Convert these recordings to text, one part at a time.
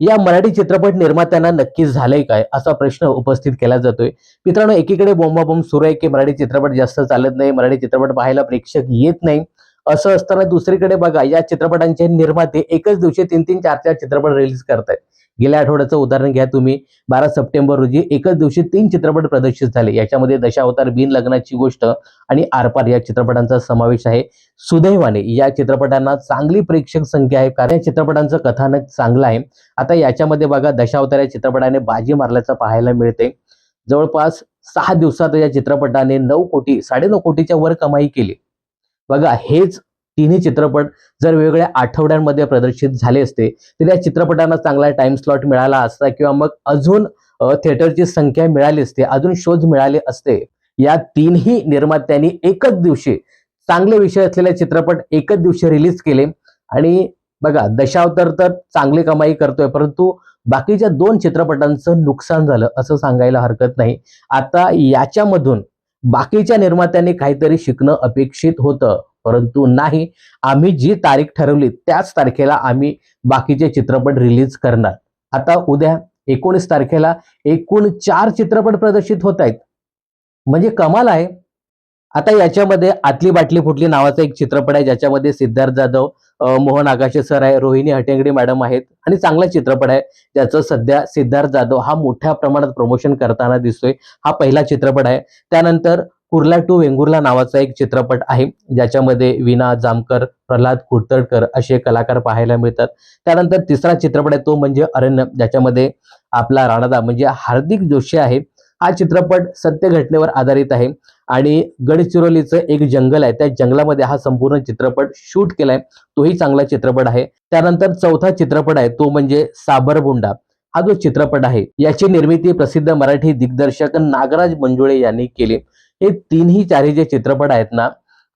या मराठी चित्रपट निर्मात्यांना नक्कीच झालंय काय असा प्रश्न उपस्थित केला जातोय. मित्रांनो एकीकडे बोंबाबोंब सुरू आहे की मराठी चित्रपट जास्त चालत नाही मराठी चित्रपट पाहायला प्रेक्षक येत नाही असं असताना दुसरीकडे बघा या चित्रपटांचे निर्माते एकच दिवशी तीन तीन चार चार चित्रपट रिलीज करतायत. गेल्या आठवड्याचं उदाहरण घ्या तुम्ही. बारा सप्टेंबर रोजी एकच दिवशी तीन चित्रपट प्रदर्शित झाले. याच्यामध्ये दशावतार बिन लग्नाची गोष्ट आणि आरपार या चित्रपटांचा समावेश आहे. सुदैवाने या चित्रपटांना चांगली प्रेक्षक संख्या आहे. कारण या चित्रपटांचं कथानक चांगलं आहे. आता याच्यामध्ये बघा दशावतार या चित्रपटाने बाजी मारल्याचं पाहायला मिळते. जवळपास सहा दिवसात या चित्रपटाने नऊ कोटी साडेनऊ कोटीच्या वर कमाई केली. बघा हेच तिन्ही चित्रपट जर वेगवेगळ्या आठवड्यांमध्ये प्रदर्शित झाले असते तर या चित्रपटांना चांगला टाइम स्लॉट मिळाला असता किंवा मग अजून थिएटरची संख्या मिळाली असते अजून शोध मिळाले असते या तीनही निर्मात्यांनी एकच दिवशी चांगले विषय असलेले चित्रपट एकच दिवशी रिलीज केले. आणि बघा दशावतार तर चांगली कमाई करतोय परंतु बाकीच्या दोन चित्रपटांचं नुकसान झालं असं सांगायला हरकत नाही. आता याच्यामधून बाकीच्या निर्मात्यांनी काहीतरी शिकणं अपेक्षित होतं. परंतु नाही आम्ही जी तारीख ठरवली त्याच तारखेला आम्ही बाकीचे चित्रपट रिलीज करणार. आता उद्या एकोणीस तारखेला एकूण चार चित्रपट प्रदर्शित होत आहेत. म्हणजे कमाल आहे. आता याच्यामध्ये आतली बाटली फुटली नावाचा एक चित्रपट आहे ज्याच्यामध्ये सिद्धार्थ जाधव मोहन आगाशे सर आहे रोहिणी हटेंगडी मॅडम आहेत आणि चांगला चित्रपट आहे ज्याचं सध्या सिद्धार्थ जाधव हा मोठ्या प्रमाणात प्रमोशन करताना दिसतोय. हा पहिला चित्रपट आहे. त्यानंतर कुर्ला टू वेंगुर्ला नावाचा एक चित्रपट आहे ज्याच्यामध्ये विना जामकर प्रल्हाद कुडतडकर असे कलाकार पाहायला मिळतात. त्यानंतर तिसरा चित्रपट आहे तो म्हणजे अरण्य ज्याच्यामध्ये आपला राणादा म्हणजे हार्दिक जोशी आहे. हा चित्रपट सत्य घटनेवर आधारित आहे आणि गडचिरोलीचं एक जंगल आहे. त्या जंगलामध्ये हा संपूर्ण चित्रपट शूट केलाय. तोही चांगला चित्रपट आहे. त्यानंतर चौथा चित्रपट आहे तो म्हणजे साबरबुंडा. हा जो चित्रपट आहे याची निर्मिती प्रसिद्ध मराठी दिग्दर्शक नागराज मंजुळे यांनी केली. हे तीनही चारही जे चित्रपट आहेत ना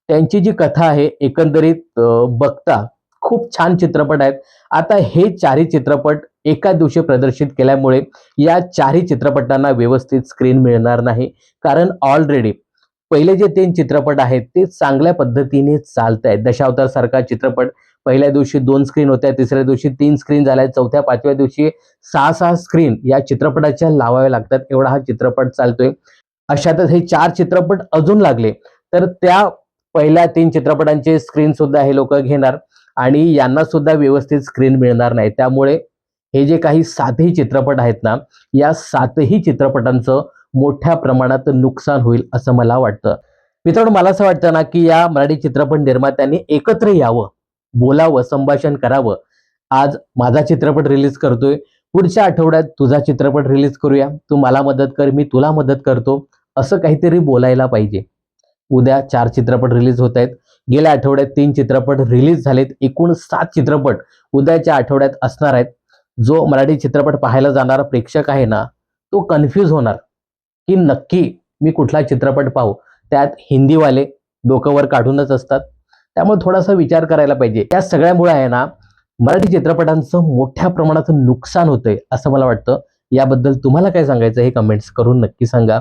त्यांची जी कथा आहे एकंदरीत बघता खूप छान चित्रपट आहेत. आता हे चारही चित्रपट एका दिवशी प्रदर्शित केल्यामुळे या चारही चित्रपटांना व्यवस्थित स्क्रीन मिळणार नाही. कारण ऑलरेडी पहिले जे तीन चित्रपट आहेत ते चांगल्या पद्धतीने चालत आहेत दशावतार सारखा चित्रपट पहिल्या दिवशी दोन स्क्रीन होत्या तिसऱ्या दिवशी तीन स्क्रीन झाल्या चौथ्या पाचव्या दिवशी सहा सहा स्क्रीन या चित्रपटाच्या लावाव्या लागतात. एवढा हा चित्रपट चालतोय. अशातच हे चार चित्रपट अजून लागले. तर त्या पहिल्या तीन चित्रपटांचे स्क्रीन सुद्धा हे लोक घेणार आणि यांना सुद्धा व्यवस्थित स्क्रीन मिळणार नाही. त्यामुळे हे जे काही सातही चित्रपट आहेत ना या सातही चित्रपटांचं मोठ्या प्रमाणात नुकसान होईल असं मला वाटतं. मित्रांनो मला असं वाटतं ना की या मराठी चित्रपट निर्मात्यांनी एकत्र यावं बोलावं संभाषण करावं. आज माझा चित्रपट रिलीज करतोय. पुढच्या आठवड्यात तुझा चित्रपट रिलीज करूया. तू मला मदत कर मी तुला मदत करतो. असं काहीतरी बोलायला पाहिजे. उद्या चार चित्रपट रिलीज होत आहेत. गेल्या आठवड्यात तीन चित्रपट रिलीज झालेत. एकूण सात चित्रपट उद्याच्या आठवड्यात असणार आहेत. जो मराठी चित्रपट पाहायला जाणारा प्रेक्षक आहे ना तो कन्फ्यूज होणार. की नक्की मी कुठला चित्रपट पाहू? त्यात हिंदीवाले डोकंवर काढूनच असतात. त्यामुळे थोडासा विचार करायला पाहिजे. या सगळ्यामुळे आहे ना मराठी चित्रपटांचं मोठ्या प्रमाणात नुकसान होतंय असं मला वाटतं. याबद्दल तुम्हाला काय सांगायचं हे कमेंट्स करून नक्की सांगा.